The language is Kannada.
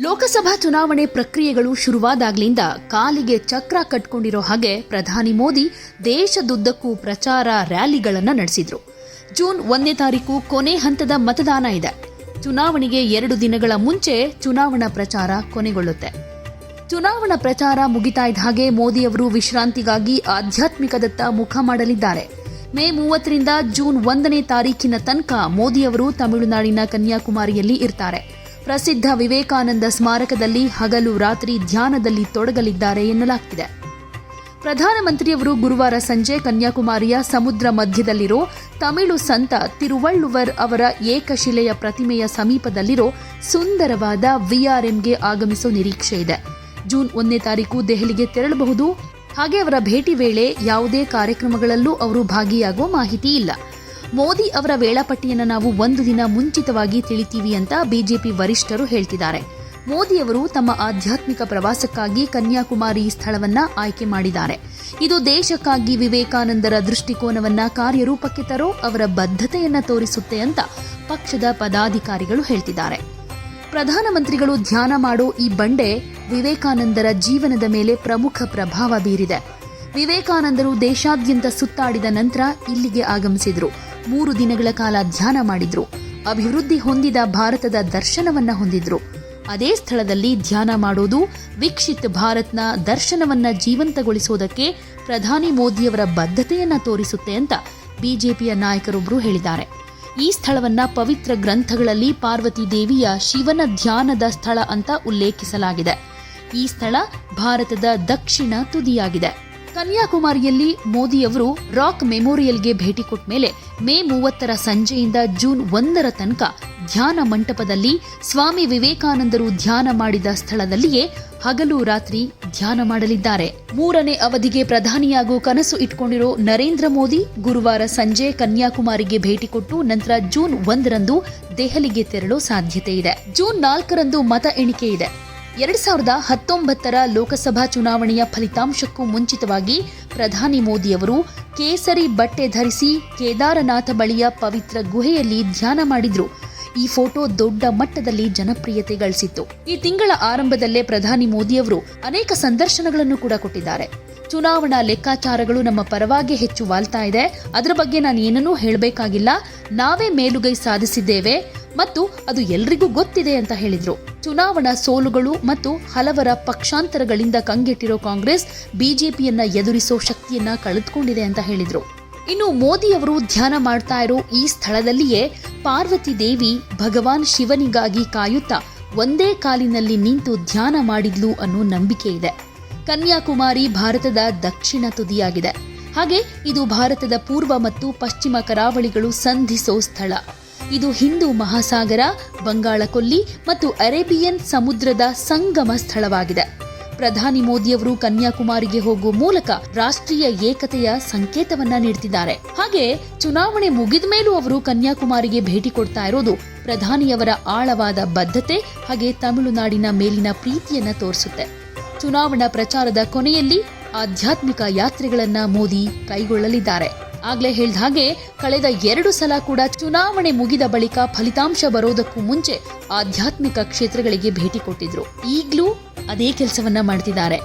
ಲೋಕಸಭಾ ಚುನಾವಣೆ ಪ್ರಕ್ರಿಯೆಗಳು ಶುರುವಾದಾಗ್ಲಿಂದ ಕಾಲಿಗೆ ಚಕ್ರ ಕಟ್ಕೊಂಡಿರೋ ಹಾಗೆ ಪ್ರಧಾನಿ ಮೋದಿ ದೇಶದುದ್ದಕ್ಕೂ ಪ್ರಚಾರ ರ್ಯಾಲಿಗಳನ್ನು ನಡೆಸಿದ್ರು. ಜೂನ್ ಒಂದನೇ ತಾರೀಕು ಕೊನೆ ಹಂತದ ಮತದಾನ ಇದೆ. ಚುನಾವಣೆಗೆ ಎರಡು ದಿನಗಳ ಮುಂಚೆ ಚುನಾವಣಾ ಪ್ರಚಾರ ಕೊನೆಗೊಳ್ಳುತ್ತೆ. ಚುನಾವಣಾ ಪ್ರಚಾರ ಮುಗಿತಾ ಇದ್ದ ಹಾಗೆ ಮೋದಿ ಅವರು ವಿಶ್ರಾಂತಿಗಾಗಿ ಆಧ್ಯಾತ್ಮಿಕದತ್ತ ಮುಖ ಮಾಡಲಿದ್ದಾರೆ. ಮೇ ಮೂವತ್ತರಿಂದ ಜೂನ್ ಒಂದನೇ ತಾರೀಕಿನ ತನಕ ಮೋದಿ ಅವರು ತಮಿಳುನಾಡಿನ ಕನ್ಯಾಕುಮಾರಿಯಲ್ಲಿ ಇರ್ತಾರೆ. ಪ್ರಸಿದ್ಧ ವಿವೇಕಾನಂದ ಸ್ಮಾರಕದಲ್ಲಿ ಹಗಲು ರಾತ್ರಿ ಧ್ಯಾನದಲ್ಲಿ ತೊಡಗಲಿದ್ದಾರೆ ಎನ್ನಲಾಗ್ತಿದೆ. ಪ್ರಧಾನಮಂತ್ರಿಯವರು ಗುರುವಾರ ಸಂಜೆ ಕನ್ಯಾಕುಮಾರಿಯ ಸಮುದ್ರ ಮಧ್ಯದಲ್ಲಿರೋ ತಮಿಳು ಸಂತ ತಿರುವಳ್ಳುವರ್ ಅವರ ಏಕಶಿಲೆಯ ಪ್ರತಿಮೆಯ ಸಮೀಪದಲ್ಲಿರೋ ಸುಂದರವಾದ ವಿಆರ್ಎಂಗೆ ಆಗಮಿಸೋ ನಿರೀಕ್ಷೆ ಇದೆ. ಜೂನ್ ಒಂದನೇ ತಾರೀಕು ದೆಹಲಿಗೆ ತೆರಳಬಹುದು. ಹಾಗೆ ಅವರ ಭೇಟಿ ವೇಳೆ ಯಾವುದೇ ಕಾರ್ಯಕ್ರಮಗಳಲ್ಲೂ ಅವರು ಭಾಗಿಯಾಗುವ ಮಾಹಿತಿ ಇಲ್ಲ. ಮೋದಿ ಅವರ ವೇಳಾಪಟ್ಟಿಯನ್ನು ನಾವು ಒಂದು ದಿನ ಮುಂಚಿತವಾಗಿ ತಿಳಿತೀವಿ ಅಂತ ಬಿಜೆಪಿ ವರಿಷ್ಠರು ಹೇಳ್ತಿದ್ದಾರೆ. ಮೋದಿ ಅವರು ತಮ್ಮ ಆಧ್ಯಾತ್ಮಿಕ ಪ್ರವಾಸಕ್ಕಾಗಿ ಕನ್ಯಾಕುಮಾರಿ ಸ್ಥಳವನ್ನ ಆಯ್ಕೆ ಮಾಡಿದ್ದಾರೆ. ಇದು ದೇಶಕ್ಕಾಗಿ ವಿವೇಕಾನಂದರ ದೃಷ್ಟಿಕೋನವನ್ನ ಕಾರ್ಯರೂಪಕ್ಕೆ ತರೋ ಅವರ ಬದ್ಧತೆಯನ್ನ ತೋರಿಸುತ್ತೆ ಅಂತ ಪಕ್ಷದ ಪದಾಧಿಕಾರಿಗಳು ಹೇಳ್ತಿದ್ದಾರೆ. ಪ್ರಧಾನಮಂತ್ರಿಗಳು ಧ್ಯಾನ ಮಾಡೋ ಈ ಬಂಡೆ ವಿವೇಕಾನಂದರ ಜೀವನದ ಮೇಲೆ ಪ್ರಮುಖ ಪ್ರಭಾವ ಬೀರಿದೆ. ವಿವೇಕಾನಂದರು ದೇಶಾದ್ಯಂತ ಸುತ್ತಾಡಿದ ನಂತರ ಇಲ್ಲಿಗೆ ಆಗಮಿಸಿದ್ರು. ಮೂರು ದಿನಗಳ ಕಾಲ ಧ್ಯಾನ ಮಾಡಿದ್ರು. ಅಭಿವೃದ್ಧಿ ಹೊಂದಿದ ಭಾರತದ ದರ್ಶನವನ್ನ ಹೊಂದಿದ್ರು. ಅದೇ ಸ್ಥಳದಲ್ಲಿ ಧ್ಯಾನ ಮಾಡೋದು ವಿಕ್ಷಿತ್ ಭಾರತ್ನ ದರ್ಶನವನ್ನ ಜೀವಂತಗೊಳಿಸೋದಕ್ಕೆ ಪ್ರಧಾನಿ ಮೋದಿಯವರ ಬದ್ಧತೆಯನ್ನ ತೋರಿಸುತ್ತೆ ಅಂತ ಬಿಜೆಪಿಯ ನಾಯಕರೊಬ್ಬರು ಹೇಳಿದ್ದಾರೆ. ಈ ಸ್ಥಳವನ್ನ ಪವಿತ್ರ ಗ್ರಂಥಗಳಲ್ಲಿ ಪಾರ್ವತಿ ದೇವಿಯ ಶಿವನ ಧ್ಯಾನದ ಸ್ಥಳ ಅಂತ ಉಲ್ಲೇಖಿಸಲಾಗಿದೆ. ಈ ಸ್ಥಳ ಭಾರತದ ದಕ್ಷಿಣ ತುದಿಯಾಗಿದೆ. ಕನ್ಯಾಕುಮಾರಿಯಲ್ಲಿ ಮೋದಿಯವರು ರಾಕ್ ಮೆಮೋರಿಯಲ್ಗೆ ಭೇಟಿ ಕೊಟ್ಟ ಮೇಲೆ ಮೇ ಮೂವತ್ತರ ಸಂಜೆಯಿಂದ ಜೂನ್ ಒಂದರ ತನಕ ಧ್ಯಾನ ಮಂಟಪದಲ್ಲಿ ಸ್ವಾಮಿ ವಿವೇಕಾನಂದರು ಧ್ಯಾನ ಮಾಡಿದ ಸ್ಥಳದಲ್ಲಿಯೇ ಹಗಲು ರಾತ್ರಿ ಧ್ಯಾನ ಮಾಡಲಿದ್ದಾರೆ. ಮೂರನೇ ಅವಧಿಗೆ ಪ್ರಧಾನಿಯಾಗುವ ಕನಸು ಇಟ್ಕೊಂಡಿರೋ ನರೇಂದ್ರ ಮೋದಿ ಗುರುವಾರ ಸಂಜೆ ಕನ್ಯಾಕುಮಾರಿಗೆ ಭೇಟಿ ಕೊಟ್ಟು ನಂತರ ಜೂನ್ ಒಂದರಂದು ದೆಹಲಿಗೆ ತೆರಳೋ ಸಾಧ್ಯತೆ ಇದೆ. ಜೂನ್ ನಾಲ್ಕರಂದು ಮತ ಎಣಿಕೆ ಇದೆ. ಎರಡ್ ಸಾವಿರದ ಹತ್ತೊಂಬತ್ತರ ಲೋಕಸಭಾ ಚುನಾವಣೆಯ ಫಲಿತಾಂಶಕ್ಕೂ ಮುಂಚಿತವಾಗಿ ಪ್ರಧಾನಿ ಮೋದಿಯವರು ಕೇಸರಿ ಬಟ್ಟೆ ಧರಿಸಿ ಕೇದಾರನಾಥ ಬಳಿಯ ಪವಿತ್ರ ಗುಹೆಯಲ್ಲಿ ಧ್ಯಾನ ಮಾಡಿದ್ರು. ಈ ಫೋಟೋ ದೊಡ್ಡ ಮಟ್ಟದಲ್ಲಿ ಜನಪ್ರಿಯತೆ ಗಳಿಸಿತ್ತು. ಈ ತಿಂಗಳ ಆರಂಭದಲ್ಲೇ ಪ್ರಧಾನಿ ಮೋದಿಯವರು ಅನೇಕ ಸಂದರ್ಶನಗಳನ್ನು ಕೂಡ ಕೊಟ್ಟಿದ್ದಾರೆ. ಚುನಾವಣಾ ಲೆಕ್ಕಾಚಾರಗಳು ನಮ್ಮ ಪರವಾಗಿ ಹೆಚ್ಚು ವಾಲ್ತಾ ಇದೆ. ಅದರ ಬಗ್ಗೆ ನಾನು ಏನನ್ನೂ ಹೇಳಬೇಕಾಗಿಲ್ಲ. ನಾವೇ ಮೇಲುಗೈ ಸಾಧಿಸಿದ್ದೇವೆ. ಮತ್ತು ಅದು ಎಲ್ರಿಗೂ ಗೊತ್ತಿದೆ ಅಂತ ಹೇಳಿದ್ರು. ಚುನಾವಣಾ ಸೋಲುಗಳು ಮತ್ತು ಹಲವರ ಪಕ್ಷಾಂತರಗಳಿಂದ ಕಂಗೆಟ್ಟಿರೋ ಕಾಂಗ್ರೆಸ್ ಬಿಜೆಪಿಯನ್ನ ಎದುರಿಸೋ ಶಕ್ತಿಯನ್ನ ಕಳೆದುಕೊಂಡಿದೆ ಅಂತ ಹೇಳಿದ್ರು. ಇನ್ನು ಮೋದಿ ಅವರು ಧ್ಯಾನ ಮಾಡ್ತಾ ಇರೋ ಈ ಸ್ಥಳದಲ್ಲಿಯೇ ಪಾರ್ವತಿ ದೇವಿ ಭಗವಾನ್ ಶಿವನಿಗಾಗಿ ಕಾಯುತ್ತಾ ಒಂದೇ ಕಾಲಿನಲ್ಲಿ ನಿಂತು ಧ್ಯಾನ ಮಾಡಿದ್ಲು ಅನ್ನೋ ನಂಬಿಕೆ ಇದೆ. ಕನ್ಯಾಕುಮಾರಿ ಭಾರತದ ದಕ್ಷಿಣ ತುದಿಯಾಗಿದೆ. ಹಾಗೆ ಇದು ಭಾರತದ ಪೂರ್ವ ಮತ್ತು ಪಶ್ಚಿಮ ಕರಾವಳಿಗಳು ಸಂಧಿಸೋ ಸ್ಥಳ. ಇದು ಹಿಂದೂ ಮಹಾಸಾಗರ ಬಂಗಾಳಕೊಲ್ಲಿ ಮತ್ತು ಅರೇಬಿಯನ್ ಸಮುದ್ರದ ಸಂಗಮ ಸ್ಥಳವಾಗಿದೆ. ಪ್ರಧಾನಿ ಮೋದಿಯವರು ಕನ್ಯಾಕುಮಾರಿಗೆ ಹೋಗುವ ಮೂಲಕ ರಾಷ್ಟ್ರೀಯ ಏಕತೆಯ ಸಂಕೇತವನ್ನ ನೀಡುತ್ತಿದ್ದಾರೆ ಹಾಗೆ ಚುನಾವಣೆ ಮುಗಿದ ಮೇಲೂ ಅವರು ಕನ್ಯಾಕುಮಾರಿಗೆ ಭೇಟಿ ಕೊಡ್ತಾ ಇರೋದು ಪ್ರಧಾನಿಯವರ ಆಳವಾದ ಬದ್ಧತೆ ಹಾಗೆ ತಮಿಳುನಾಡಿನ ಮೇಲಿನ ಪ್ರೀತಿಯನ್ನ ತೋರಿಸುತ್ತೆ. ಚುನಾವಣಾ ಪ್ರಚಾರದ ಕೊನೆಯಲ್ಲಿ ಆಧ್ಯಾತ್ಮಿಕ ಯಾತ್ರೆಗಳನ್ನ ಮೋದಿ ಕೈಗೊಳ್ಳಲಿದ್ದಾರೆ. ಆಗ್ಲೇ ಹೇಳಿದ ಹಾಗೆ, ಕಳೆದ ಎರಡು ಸಲ ಕೂಡ ಚುನಾವಣೆ ಮುಗಿದ ಬಳಿಕ ಫಲಿತಾಂಶ ಬರೋದಕ್ಕೂ ಮುಂಚೆ ಆಧ್ಯಾತ್ಮಿಕ ಕ್ಷೇತ್ರಗಳಿಗೆ ಭೇಟಿ ಕೊಟ್ಟಿದ್ರು. ಈಗ್ಲೂ ಅದೇ ಕೆಲಸವನ್ನ ಮಾಡ್ತಿದ್ದಾರೆ.